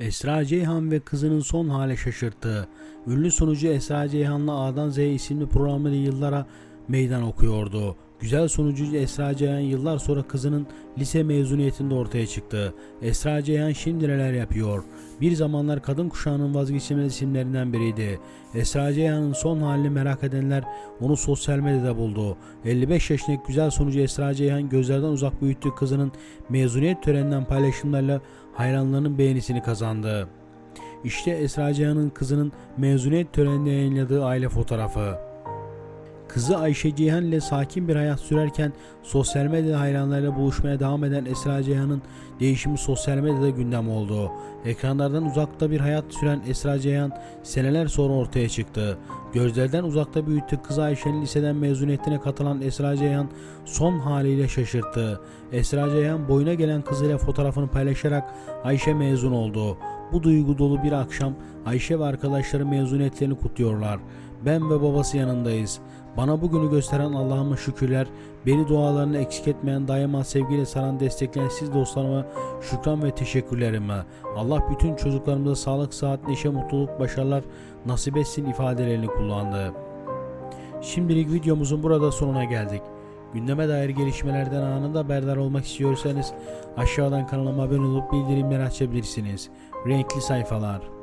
Esra Ceyhan ve kızının son hale şaşırttı. Ünlü sunucu Esra Ceyhan'la A'dan Z'ye isimli programıyla yıllara meydan okuyordu. Güzel sunucu Esra Ceyhan yıllar sonra kızının lise mezuniyetinde ortaya çıktı. Esra Ceyhan şimdi neler yapıyor? Bir zamanlar kadın kuşağının vazgeçilmez isimlerinden biriydi. Esra Ceyhan'ın son halini merak edenler onu sosyal medyada buldu. 55 yaşındaki güzel sunucu Esra Ceyhan gözlerden uzak büyüttüğü kızının mezuniyet töreninden paylaşımlarla hayranlarının beğenisini kazandı. İşte Esra Ceyhan'ın kızının mezuniyet töreninde yayınladığı aile fotoğrafı. Kızı Ayşe Ceyhan ile sakin bir hayat sürerken sosyal medya hayranlarıyla buluşmaya devam eden Esra Ceyhan'ın değişimi sosyal medyada gündem oldu. Ekranlardan uzakta bir hayat süren Esra Ceyhan seneler sonra ortaya çıktı. Gözlerden uzakta büyüttü kızı Ayşe'nin liseden mezuniyetine katılan Esra Ceyhan son haliyle şaşırttı. Esra Ceyhan boyuna gelen kızıyla fotoğrafını paylaşarak Ayşe mezun oldu. Bu duygu dolu bir akşam Ayşe ve arkadaşları mezuniyetlerini kutluyorlar. Ben ve babası yanındayız. Bana bugünü gösteren Allah'ıma şükürler, beni dualarını eksik etmeyen, daima sevgiyle saran, destekleyen siz dostlarıma şükran ve teşekkürlerime. Allah bütün çocuklarımıza sağlık, sıhhat, neşe, mutluluk, başarılar nasip etsin ifadelerini kullandı. Şimdilik videomuzun burada sonuna geldik. Gündeme dair gelişmelerden anında haberdar olmak istiyorsanız aşağıdan kanalıma abone olup bildirimleri açabilirsiniz. Renkli sayfalar.